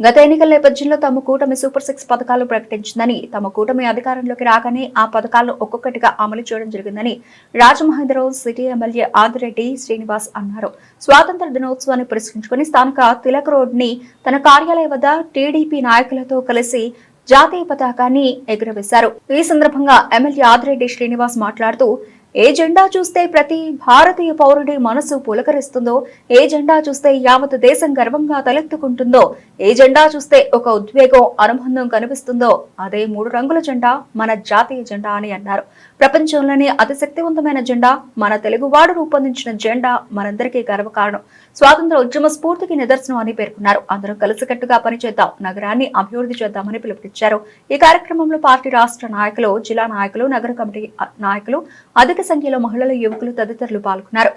గత ఎన్నికల నేపథ్యంలో తమ కూటమి సూపర్ సిక్స్ పథకాలు ప్రకటించిందని తమ కూటమి అధికారంలోకి రాగానే ఆ పథకాలను ఒక్కొక్కటిగా అమలు చేయడం జరిగిందని రాజమహేంద్రరావు సిటీ ఎమ్మెల్యే ఆదిరెడ్డి శ్రీనివాస్ అన్నారు. స్వాతంత్ర దినోత్సవాన్ని పురస్కరించుకుని స్థానిక తిలక్ రోడ్ని తన కార్యాలయం వద్ద టీడీపీ నాయకులతో కలిసి జాతీయ పతాకాన్ని ఎగురవేశారు. ఈ సందర్భంగా ఎమ్మెల్యే ఆదిరెడ్డి శ్రీనివాస్ మాట్లాడుతూ ఏ జెండా చూస్తే ప్రతి భారతీయ పౌరుడి మనసు పులకరిస్తుందో ఏ జెండా చూస్తే యావత్ దేశం గర్వంగా తలెత్తుకుంటుందో ఏ జెండా చూస్తే ఒక ఉద్వేగం అనుబంధం కనిపిస్తుందో అదే మూడు రంగుల జెండా మన జాతీయ జెండా అని అన్నారు. ప్రపంచంలోనే అతి శక్తివంతమైన జెండా మన తెలుగువాడు రూపొందించిన జెండా మనందరికీ గర్వకారణం. స్వాతంత్ర ఉద్యమ స్ఫూర్తికి నిదర్శనం అని పేర్కొన్నారు. అందరం కలిసికట్టుగా పనిచేద్దాం నగరాన్ని అభివృద్ధి చేద్దామని పిలుపునిచ్చారు. ఈ కార్యక్రమంలో పార్టీ రాష్ట్ర నాయకులు జిల్లా నాయకులు నగర కమిటీ నాయకులు అధిక సంఖ్యలో మహిళలు యువకులు తదితరులు పాల్గొన్నారు.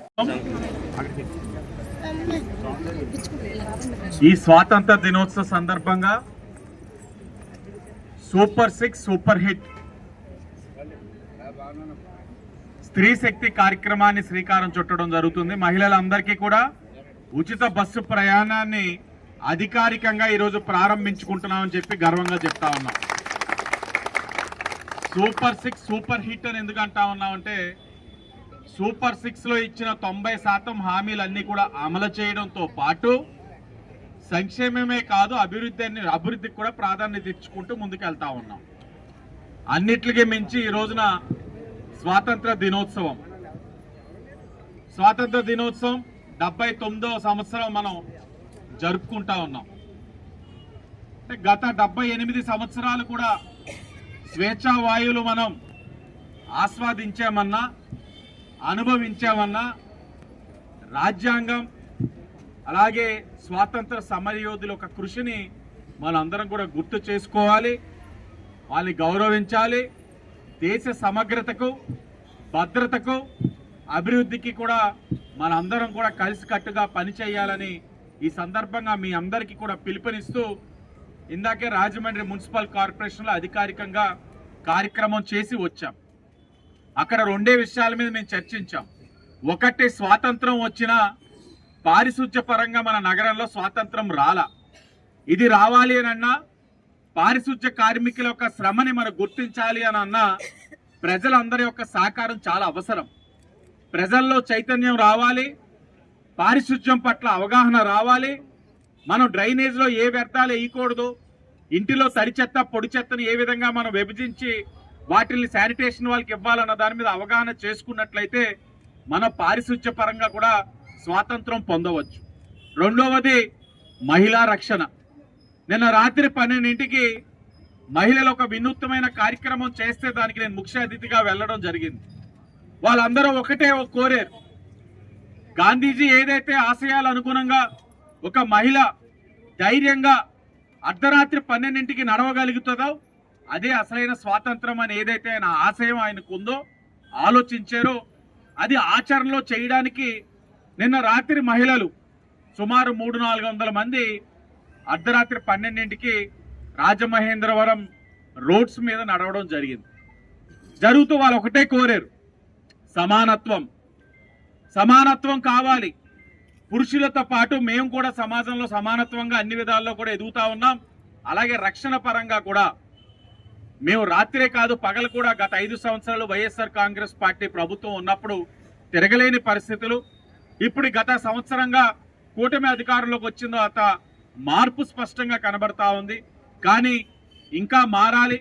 ఈ స్వాతంత్ర దినోత్సవ సందర్భంగా సూపర్ సిక్స్ సూపర్ హిట్ స్త్రీ శక్తి కార్యక్రమాన్ని శ్రీకారం చుట్టడం జరుగుతుంది. మహిళలందరికీ కూడా ఉచిత బస్సు ప్రయాణాన్ని అధికారికంగా ఈరోజు ప్రారంభించుకుంటున్నామని చెప్పి గర్వంగా చెప్తా ఉన్నాం. సూపర్ సిక్స్ సూపర్ హిట్ అని ఎందుకు అంటా ఉన్నామంటే సూపర్ సిక్స్లో ఇచ్చిన తొంభై శాతం హామీలన్నీ కూడా అమలు చేయడంతో పాటు సంక్షేమమే కాదు అభివృద్ధి అభివృద్ధికి కూడా ప్రాధాన్యత ఇచ్చుకుంటూ ముందుకెళ్తా ఉన్నాం. అన్నిటికీ మించి ఈ రోజున స్వాతంత్ర దినోత్సవం. స్వాతంత్ర దినోత్సవం డెబ్బై తొమ్మిదవ సంవత్సరం మనం జరుపుకుంటా ఉన్నాం. అంటే గత డెబ్బై ఎనిమిది సంవత్సరాలు కూడా స్వేచ్ఛావాయువులు మనం ఆస్వాదించామన్నా అనుభవించామన్నా రాజ్యాంగం అలాగే స్వాతంత్ర సమరయోధుల యొక్క కృషిని మనందరం కూడా గుర్తు చేసుకోవాలి వాళ్ళని గౌరవించాలి దేశ సమగ్రతకు భద్రతకు అభివృద్ధికి కూడా మనందరం కూడా కలిసికట్టుగా పనిచేయాలని ఈ సందర్భంగా మీ అందరికీ కూడా పిలుపునిస్తూ ఇందాకే రాజమండ్రి మున్సిపల్ కార్పొరేషన్లో అధికారికంగా కార్యక్రమం చేసి వచ్చాం. అక్కడ రెండే విషయాల మీద మేము చర్చించాం. ఒకటి స్వాతంత్రం వచ్చినా పారిశుధ్య పరంగా మన నగరంలో స్వాతంత్రం రాలా. ఇది రావాలి అని అన్నా పారిశుధ్య కార్మికుల యొక్క శ్రమని మనం గుర్తించాలి అని అన్నా ప్రజలందరి యొక్క సహకారం చాలా అవసరం. ప్రజల్లో చైతన్యం రావాలి పారిశుధ్యం పట్ల అవగాహన రావాలి. మనం డ్రైనేజ్లో ఏ వ్యర్థాలు వేయకూడదు ఇంటిలో తడి చెత్త పొడి చెత్తను ఏ విధంగా మనం విభజించి వాటిని శానిటేషన్ వాళ్ళకి ఇవ్వాలన్న దాని మీద అవగాహన చేసుకున్నట్లయితే మన పారిశుధ్య పరంగా కూడా స్వాతంత్రం పొందవచ్చు. రెండవది మహిళా రక్షణ. నిన్న రాత్రి పన్నెండింటికి మహిళలు ఒక వినూత్నమైన కార్యక్రమం చేస్తే దానికి నేను ముఖ్య అతిథిగా వెళ్ళడం జరిగింది. వాళ్ళందరూ ఒకటే కోరారు. గాంధీజీ ఏదైతే ఆశయాలు అనుగుణంగా ఒక మహిళ ధైర్యంగా అర్ధరాత్రి పన్నెండింటికి నడవగలుగుతుందో అదే అసలైన స్వాతంత్రం అని ఏదైతే ఆయన ఆశయం ఆయనకు ఉందో ఆలోచించారో అది ఆచరణలో చేయడానికి నిన్న రాత్రి మహిళలు సుమారు మూడు నాలుగు వందల మంది అర్ధరాత్రి పన్నెండింటికి రాజమహేంద్రవరం రోడ్స్ మీద నడవడం జరిగింది. జరుగుతూ వాళ్ళు ఒకటే కోరారు. సమానత్వం. సమానత్వం కావాలి. పురుషులతో పాటు మేము కూడా సమాజంలో సమానత్వంగా అన్ని విధాల్లో కూడా ఎదుగుతా ఉన్నాం. అలాగే రక్షణ పరంగా కూడా. మేము రాత్రే కాదు పగలు కూడా గత ఐదు సంవత్సరాలు వైఎస్ఆర్ కాంగ్రెస్ పార్టీ ప్రభుత్వం ఉన్నప్పుడు తిరగలేని పరిస్థితులు. ఇప్పుడు గత సంవత్సరంగా కూటమి అధికారంలోకి వచ్చిన తర్వాత మార్పు స్పష్టంగా కనబడతా ఉంది. కానీ ఇంకా మారాలి.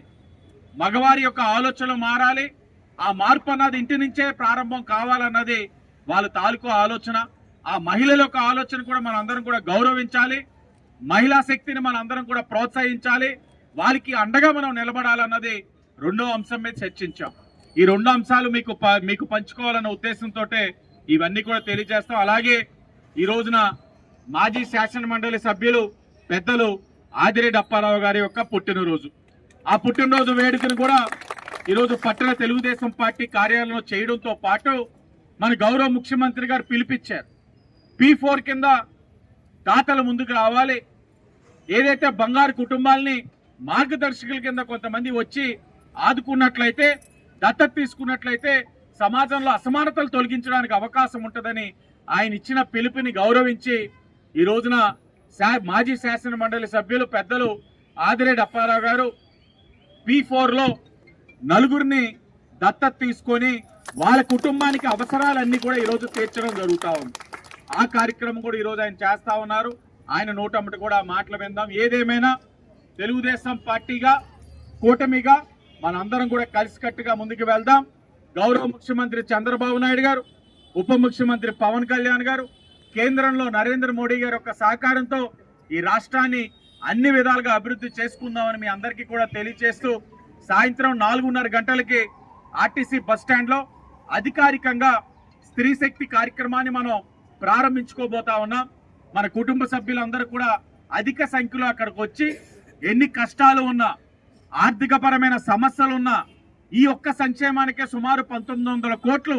మగవారి యొక్క ఆలోచనలు మారాలి. ఆ మార్పు అన్నది ఇంటి నుంచే ప్రారంభం కావాలన్నది వాళ్ళ తాలూకు ఆలోచన. ఆ మహిళల యొక్క ఆలోచన కూడా మనం అందరం కూడా గౌరవించాలి. మహిళా శక్తిని మనం అందరం కూడా ప్రోత్సహించాలి. వాళ్ళకి అండగా మనం నిలబడాలన్నది రెండో అంశం మీద చర్చించాం. ఈ రెండు అంశాలు మీకు ప- మీకు పంచుకోవాలన్న ఉద్దేశంతో ఇవన్నీ కూడా తెలియజేస్తాం. అలాగే ఈ రోజున మాజీ శాసన మండలి సభ్యులు పెద్దలు ఆదిరెడ్డి అప్పారావు గారి యొక్క పుట్టినరోజు. ఆ పుట్టినరోజు వేడుకను కూడా ఈరోజు పట్టణ తెలుగుదేశం పార్టీ కార్యాలయంలో చేయడంతో పాటు మన గౌరవ ముఖ్యమంత్రి గారు పిలిపించారు. పి ఫోర్ కింద దాతల ముందుకు రావాలి. ఏదైతే బంగారు కుటుంబాల్ని మార్గదర్శకుల కింద కొంతమంది వచ్చి ఆదుకున్నట్లయితే దత్తత తీసుకున్నట్లయితే సమాజంలో అసమానతలు తొలగించడానికి అవకాశం ఉంటుందని ఆయన ఇచ్చిన పిలుపుని గౌరవించి ఈ రోజున శా- మాజీ శాసన మండలి సభ్యులు పెద్దలు ఆదిరెడ్డి అప్పారావు గారు పి ఫోర్లో నలుగురిని దత్తత తీసుకొని వాళ్ళ కుటుంబానికి అవసరాలన్నీ కూడా ఈరోజు తీర్చడం జరుగుతూ ఉంది. ఆ కార్యక్రమం కూడా ఈరోజు ఆయన చేస్తా ఉన్నారు. ఆయన నోటమ్మటి కూడా మాటలు విందాం. ఏదేమైనా తెలుగుదేశం పార్టీగా కూటమిగా మనందరం కూడా కలిసికట్టుగా ముందుకు వెళ్దాం. గౌరవ ముఖ్యమంత్రి చంద్రబాబు నాయుడు గారు ఉప ముఖ్యమంత్రి పవన్ కళ్యాణ్ గారు కేంద్రంలో నరేంద్ర మోడీ గారి యొక్క సహకారంతో ఈ రాష్ట్రాన్ని అన్ని విధాలుగా అభివృద్ధి చేసుకుందామని మీ అందరికీ కూడా తెలియజేస్తూ సాయంత్రం నాలుగున్నర గంటలకి ఆర్టీసీ బస్ స్టాండ్లో అధికారికంగా స్త్రీ శక్తి కార్యక్రమాన్ని మనం ప్రారంభించుకోబోతా ఉన్నాం. మన కుటుంబ సభ్యులందరూ కూడా అధిక సంఖ్యలో అక్కడికి వచ్చి ఎన్ని కష్టాలు ఉన్నా ఆర్థికపరమైన సమస్యలు ఉన్నా ఈ ఒక్క సంక్షేమానికే సుమారు పంతొమ్మిది వందల కోట్లు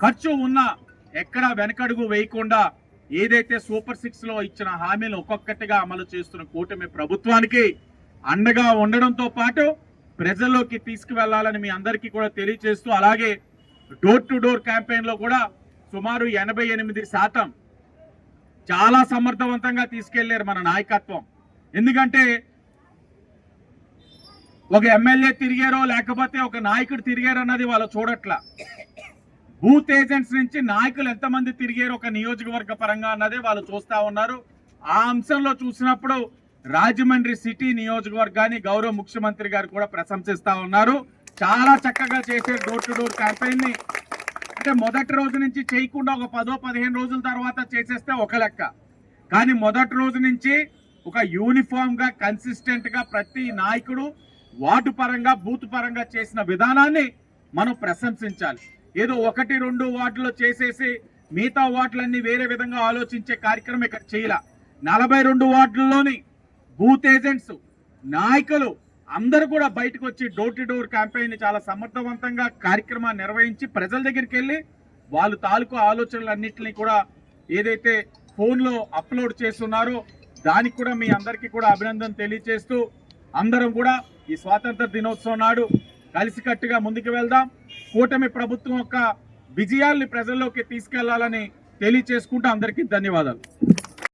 ఖర్చు ఉన్నా ఎక్కడా వెనకడుగు వేయకుండా ఏదైతే సూపర్ సిక్స్లో ఇచ్చిన హామీలు ఒక్కొక్కటిగా అమలు చేస్తున్న కూటమి ప్రభుత్వానికి అండగా ఉండడంతో పాటు ప్రజల్లోకి తీసుకువెళ్ళాలని మీ అందరికీ కూడా తెలియజేస్తూ అలాగే డోర్ టు డోర్ క్యాంపెయిన్లో కూడా సుమారు ఎనభై ఎనిమిది శాతం చాలా సమర్థవంతంగా తీసుకెళ్ళారు మన నాయకత్వం. ఎందుకంటే ఒక ఎమ్మెల్యే తిరిగారో లేకపోతే ఒక నాయకుడు తిరిగారో అన్నది వాళ్ళు చూడట్లా. బూత్ ఏజెంట్స్ నుంచి నాయకులు ఎంతమంది తిరిగారు ఒక నియోజకవర్గ పరంగా అన్నదే వాళ్ళు చూస్తా ఉన్నారు. ఆ అంశంలో చూసినప్పుడు రాజమండ్రి సిటీ నియోజకవర్గాన్ని గౌరవ ముఖ్యమంత్రి గారు కూడా ప్రశంసిస్తా ఉన్నారు. చాలా చక్కగా చేసే డోర్ టు డోర్ క్యాంపెయిన్ అంటే మొదటి రోజు నుంచి చేయకుండా ఒక పదో పదిహేను రోజుల తర్వాత చేసేస్తే ఒక లెక్క. కానీ మొదటి రోజు నుంచి ఒక యూనిఫామ్గా కన్సిస్టెంట్గా ప్రతి నాయకుడు వార్డు పరంగా బూత్ పరంగా చేసిన విధానాన్ని మనం ప్రశంసించాలి. ఏదో ఒకటి రెండు వార్డులో చేసేసి మిగతా వార్డులన్నీ వేరే విధంగా ఆలోచించే కార్యక్రమం ఇక్కడ చేయాల. నలభై రెండు వార్డుల్లోని బూత్ ఏజెంట్స్ నాయకులు అందరూ కూడా బయటకు వచ్చి డోర్ టు డోర్ క్యాంపెయిన్ చాలా సమర్థవంతంగా కార్యక్రమాన్ని నిర్వహించి ప్రజల దగ్గరికి వెళ్ళి వాళ్ళు తాలూకు ఆలోచనలన్నింటినీ కూడా ఏదైతే ఫోన్లో అప్లోడ్ చేస్తున్నారో దానికి కూడా మీ అందరికీ కూడా అభినందన తెలియజేస్తూ అందరం కూడా ఈ స్వాతంత్ర దినోత్సవం నాడు కలిసికట్టుగా ముందుకు వెళ్దాం. కూటమి ప్రభుత్వం యొక్క విజయాల్ని ప్రజల్లోకి తీసుకెళ్ళాలని తెలియచేసుకుంటూ అందరికీ ధన్యవాదాలు.